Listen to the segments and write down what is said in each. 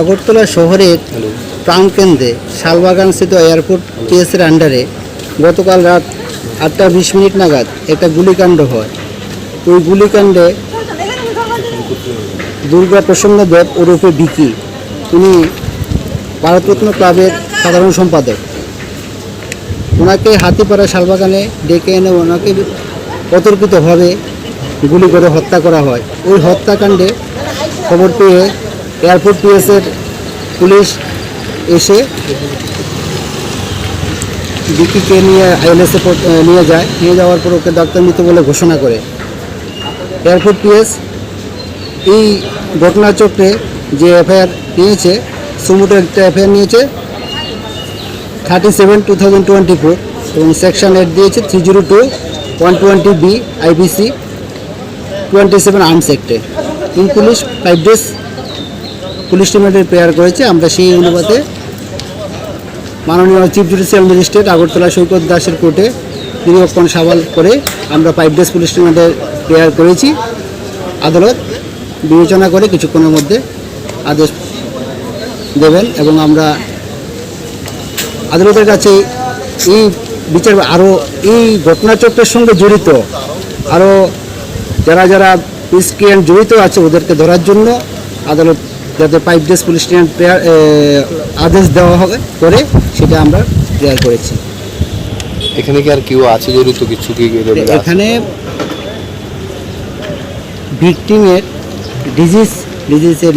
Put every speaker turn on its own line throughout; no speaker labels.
আগরতলা শহরের প্রাণকেন্দ্রে শালবাগান স্থিত এয়ারপোর্ট টিএসের আন্ডারে গতকাল রাত আটটা বিশ মিনিট নাগাদ একটা গুলিকাণ্ড হয়। ওই গুলিকাণ্ডে দুর্গা প্রসন্ন দেব ওরফে বিকি তিনি ভারতরত্ন ক্লাবের সাধারণ সম্পাদক। ওনাকে হাতিপাড়া শালবাগানে ডেকে এনে ওনাকে অতর্কিতভাবে গুলি করে হত্যা করা হয়। ওই হত্যাকাণ্ডে খবর পেয়ে এয়ারপোর্ট পিএসের পুলিশ এসে বিকিকে নিয়ে আইএলএসে নিয়ে যায়। নিয়ে যাওয়ার পর ওকে ডাক্তার মৃত বলে ঘোষণা করে। এয়ারপোর্ট পিএস এই ঘটনাচক্রে যে এফআইআর নিয়েছে সুমোটো একটা এফআইআর নিয়েছে thirty seven two thousand twenty four এবং সেকশন এইট দিয়েছে three zero two one twenty B IBC twenty seven arms অ্যাক্টে in police five days police রিমান্ডের prayer করেছে। আমরা সেই অনুপাতে মাননীয় chief judicial magistrate Agartala Saikat দাসের কোর্টে দীর্ঘক্ষণ সাবাল করে আমরা ফাইভ ডেজ পুলিশ রিমান্ডের প্রেয়ার করেছি। আদালত বিবেচনা করে কিছুক্ষণের মধ্যে আদেশ দেবেন এবং আমরা আদালতের কাছে এই বিচার আরও এই ঘটনাচক্রের সঙ্গে জড়িত আরও যারা যারা মিসক্রিয়ান জড়িত আছে ওদেরকে ধরার জন্য আদালত যাতে five days police station prayer আদেশ দেওয়া হবে করে সেটা আমরা প্রেয়ার করেছি।
এখানে কি আর কেউ আছে জড়িত কিছু কি
এখানে ভিকটিমের ডিজিজ ডিজিজের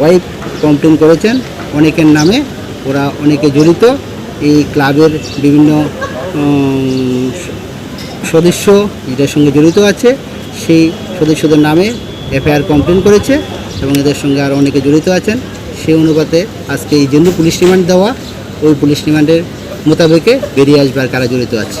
ওয়াইফ কমপ্লেন করেছেন। অনেকের নামে ওরা অনেকে জড়িত। এই ক্লাবের বিভিন্ন সদস্য এটার সঙ্গে জড়িত আছে। সেই সদস্যদের নামে এফআইআর কমপ্লেন করেছে। এবং এদের সঙ্গে আরও অনেকে জড়িত আছেন। সেই অনুপাতে আজকে এই জন্য পুলিশ রিমান্ড দেওয়া, ওই পুলিশ রিমান্ডের মোতাবেকে বেরিয়ে আসবার কারা জড়িত আছে।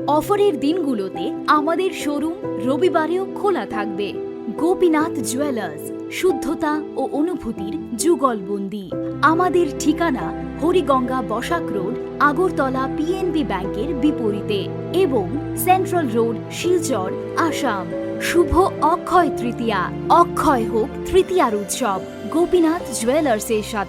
অফারের দিনগুলোতে আমাদের শোরুম রবিবারেও খোলা থাকবে। গোপীনাথ জুয়েলার্স, শুদ্ধতা ও অনুভূতির যুগলবন্দি। আমাদের ঠিকানা হরিগঙ্গা বসাক রোড, আগরতলা পিএনবি ব্যাংকের বিপরীতে এবং সেন্ট্রাল রোড, শিলচর, আসাম। শুভ অক্ষয় তৃতীয়া। অক্ষয় হোক তৃতীয়ার উৎসব। গোপীনাথ জুয়েলার্সের সাথে